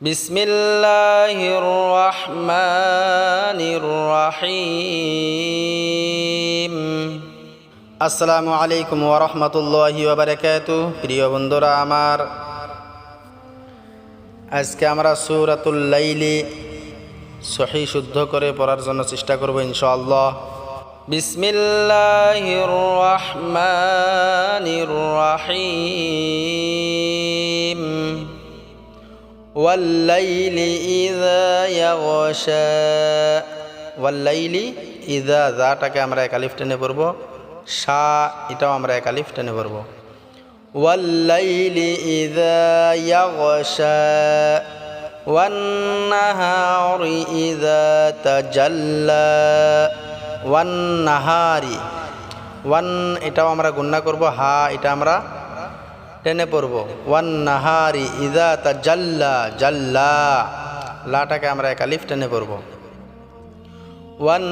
بسم الله الرحمن الرحيم আসসালামু আলাইকুম ওরহমতুল্লাহি ওবরাকাতু প্রিয় বন্ধুরা আমার আজকে আমরা সুরাতুল লাইলি সহি শুদ্ধ করে পড়ার জন্য চেষ্টা করব ইনশাআল্লাহ বিসমিল্লাহির রহমানির রহিম والليل إذا يغشى والليل إذا যাটাকে আমরা এক আলিফ টেনে পড়ব সা এটাও আমরা এক আলিফ টেনে পড়ব والليل إذا يغشى والنهار إذا تجلى والنهار ওয়ান এটাও আমরা গুন্না করব হা এটা আমরা টেনে পড়ব ওয়ান নাহারি ইদা তা জাল্লা জাল্লা লাটাকে আমরা এক আলিফ টেনে পড়ব ওয়ান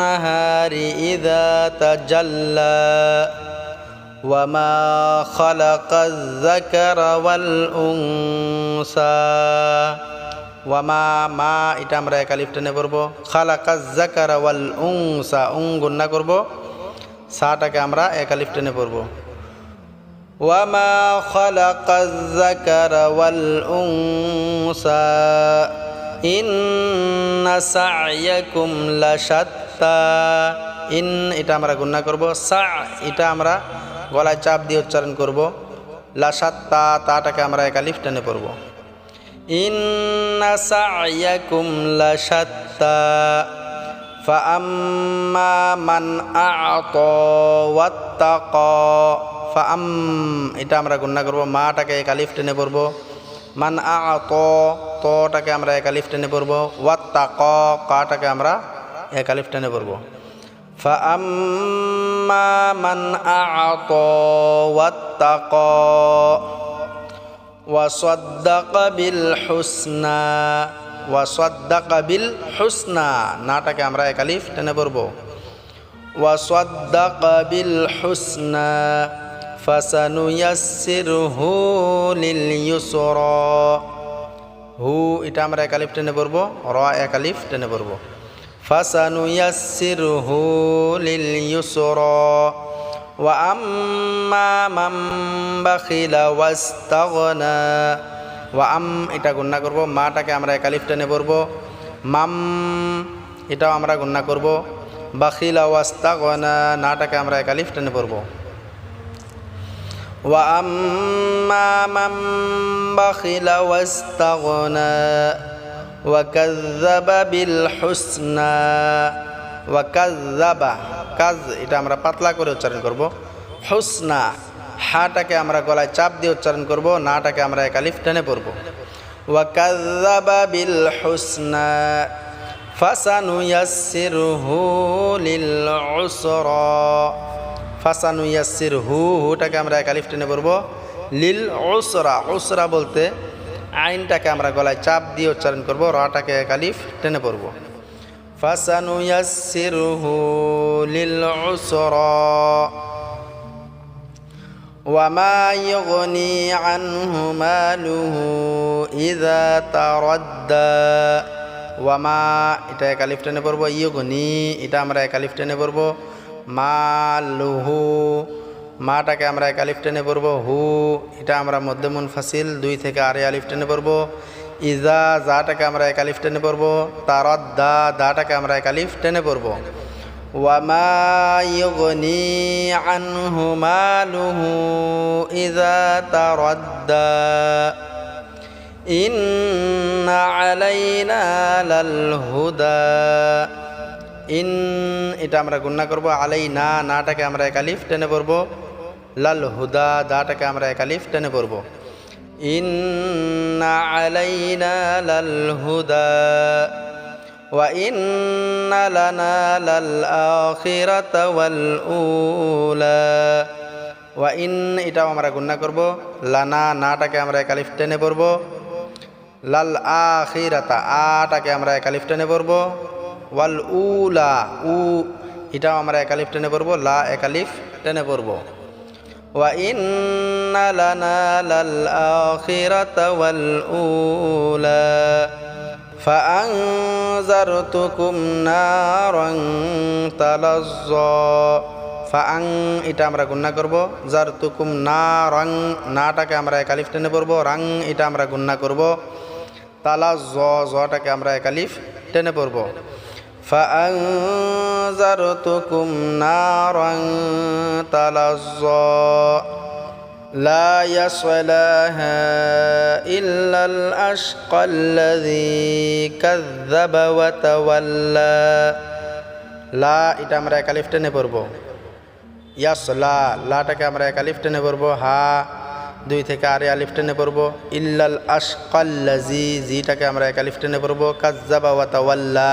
নাহারি ইদা তা জাল্লা وما خلق الذكر والأنثى ওয়ামা মা এটা আমরা এক আলিফ টেনে পড়ব খালাকা জাকারা ওয়াল উংসা উং গুন্না করব সাটাকে আমরা এক আলিফ টেনে পড়ব وما خلق الذكر والأنثى إن سعيكم لشتى ইন এটা আমরা গুণনা করব সা এটা আমরা গলায় চাপ দিয়ে উচ্চারণ করব লাসাত্তা তাটাকে আমরা এক আলিফ টেনে পড়ব ইন্না সায়াকুম লাসাত্তা فأما من أعطى واتقى ফাম এটা আমরা গুণনা করব মাটাকে এক আলিফ টেনে পড়ব মান আ ত তটাকে আমরা এক আলিফ টেনে পড়ব ওয়াত্তা ক কাটাকে আমরা এক আলিফ টেনে পড়ব ফাম্মা মান আ ত ওয়াত্তা ক ওয়াসদ্দাক বিল হুসনা ওয়াসদ্দাক বিল হুসনা নাটাকে আমরা এক আলিফ টেনে পড়ব ওয়াসদ্দাক বিল হুসনা ফাসানুয়াসিরহু লিল ইউসরা হু, এটা আমরা এক আলিফ টেনে পড়ব, র এক আলিফ টেনে পড়ব। ফাসানুয়াসিরহু লিল ইউসরা ওয়া আম্মা মান বাখিলা এটা গুণনা করব, মাটাকে আমরা এক আলিফ টেনে পড়ব। মাম, এটাও আমরা গুণনা করব। বাখিলা ওয়াস্তাগনা, নাটাকে আমরা এক আলিফ টেনে পড়ব। وأما من بخل واستغنى وكذب بالحسنى وكذب কাজ এটা আমরা পাতলা করে উচ্চারণ করব হুসনা হাটাকে আমরা গলায় চাপ দিয়ে উচ্চারণ করব নাটাকে আমরা এক আলিফ টেনে পড়ব ওয়াকাজ্জাবা বিল হুসনা ফাসানুয়াসসিরহু লিল উসরা ফাসানু ইয়াসির হু হুটাকে আমরা এক আলিফ টেনে পড়ব লিল ওসরা ওসরা বলতে আইনটাকে আমরা গলায় চাপ দিয়ে উচ্চারণ করব রাটাকে এক আলিফ টেনে পড়ব ফাসানু ইয়াসির হু লিল ওসরা وما يغني عنه ماله إذا تردى ওয়ামা এটা এক আলিফ টেনে পড়ব ইয়গনি এটা আমরা এক আলিফ টেনে পড়ব মালুহু। মাটাকে আমরা এক আলিফ টেনে পড়ব। হু, এটা আমরা মধ্যমুন ফাসিল। দুই থেকে আরে আলিফ টেনে পড়ব। ইজা, জাটাকে আমরা এক আলিফ টেনে পড়ব। তারদ দা দাটাকে আমরা এক আলিফ টেনে পড়ব। ওয়ামা আনহু মালুহু ইজা তারদ্দা। ইন্ন আলাইনা লাল হুদা। ইন, এটা আমরা গুন্না করব। আলাই না, নাটাকে আমরা এক আলিফ টেনে পড়ব। লাল হুদা, দাটাকে আমরা এক আলিফ টেনে পড়ব। ইন আলাইনা লাল হুদা ওয়াল উলা, ওয়া ইন, এটাও আমরা গুন্না করব। লানা, নাটাকে আমরা এক আলিফ টেনে পড়ব। লাল আখিরাতা, আটাকে আমরা এক আলিফ টেনে পড়ব। ওয়াল উলা উ এটাও আমরা একালিফ টেনে পড়বো লা একালিফ টেনে পড়বো وإن لنا للآخرة والأولى فأنذرتكم نارا تلظى ফাং এটা আমরা গুন্না করব যার তুকুম না রং নাটাকে আমরা একালিফ টেনে পড়বো রাং এটা আমরা গুন্না করব তালা জ জটাকে আমরা একালিফ টেনে পড়ব فأنذرتكم نارا تلظى لا يصلاها إلا الأشقى الذي كذب وتولى লা এটা আমরা একালিফ টেনে পড়বো ইয়াস লা লাটাকে আমরা একালিফ টেনে পড়বো হা দুই থেকে আরে আলিফ টেনে পড়বো ইল্লাল আশকাল্লাজি জিটাকে আমরা একালিফ টেনে পড়বো কাজ্জাবা ওয়া তাওয়াল্লা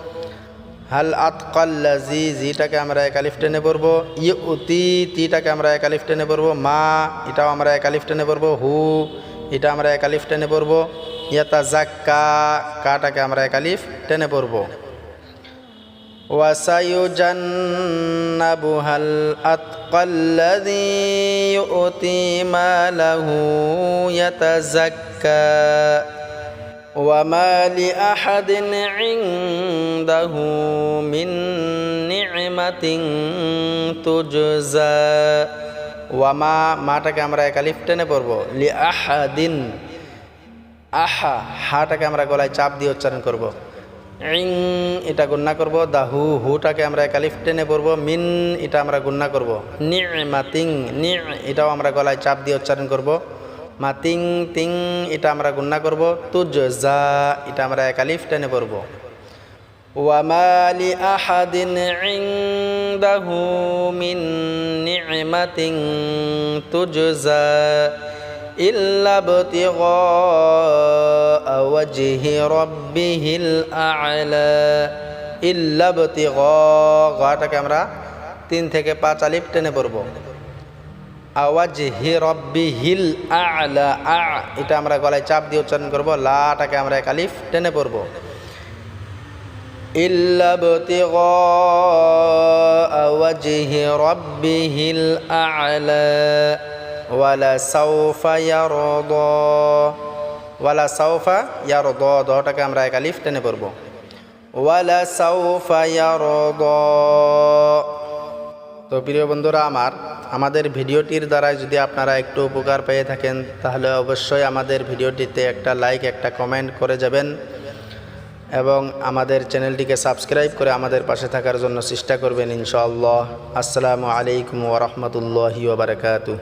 হাল আতকাল্লাজি জিটাকে আমরা একালিফ টেনে পড়বো ই উতি তিটাকে আমরা একালিফ টেনে পড়বো মা এটাও আমরা একালিফ টেনে পড়বো হু এটা আমরা একালিফ টেনে পড়বো ইয়াতা জাক্কা কাটাকে আমরা একালিফ টেনে পড়বো وسيجنبها الأتقى الذي يؤتي ماله يتزكى وما لأحد عنده من نعمة تجزى ওয়ামা মাটাকে আমরা একালিফ টেনে পড়বো লি আহাদিন আহা হাটাকে আমরা গলায় চাপ দিয়ে উচ্চারণ করব ইং এটা গুন্না করব দাহু হুটাকে আমরা একালিফ টেনে পড়ব মিন এটা আমরা গুন্না করব নি মাতিং নি এটাও আমরা গলায় চাপ দিয়ে উচ্চারণ করব মা তিং তিং, এটা আমরা গুন্না করব। তুজ যা, এটা আমরা একালিফ টেনে পড়ব। ওয়ামালি আহাদিন ইংদাহু মিন নিমাতিং তুজজা إلا ابتغاء وجه ربه الأعلى إلا ابتغاء গটাকে আমরা তিন থেকে পাঁচ আলিফ টেনে পড়ব। হিল আ, এটা আমরা গলায় চাপ দিয়ে উচ্চারণ করব, লাটাকে আমরা এক আলিফ টেনে পড়ব। ওয়ালা সাউফা ওয়ালা সাউফা দটাকে আমরা এক লিফ টেনে পড়ব। ওয়ালা সাউফা তো প্রিয় বন্ধুরা, আমার, আমাদের ভিডিওটির দ্বারা যদি আপনারা একটু উপকার পেয়ে থাকেন, তাহলে অবশ্যই আমাদের ভিডিওটিতে একটা লাইক একটা কমেন্ট করে যাবেন এবং আমাদের চ্যানেলটিকে সাবস্ক্রাইব করে আমাদের পাশে থাকার জন্য চেষ্টা করবেন ইনশাআল্লাহ। আসসালামু আলাইকুম ওরহমতুল্লাহি ওবরাকাতু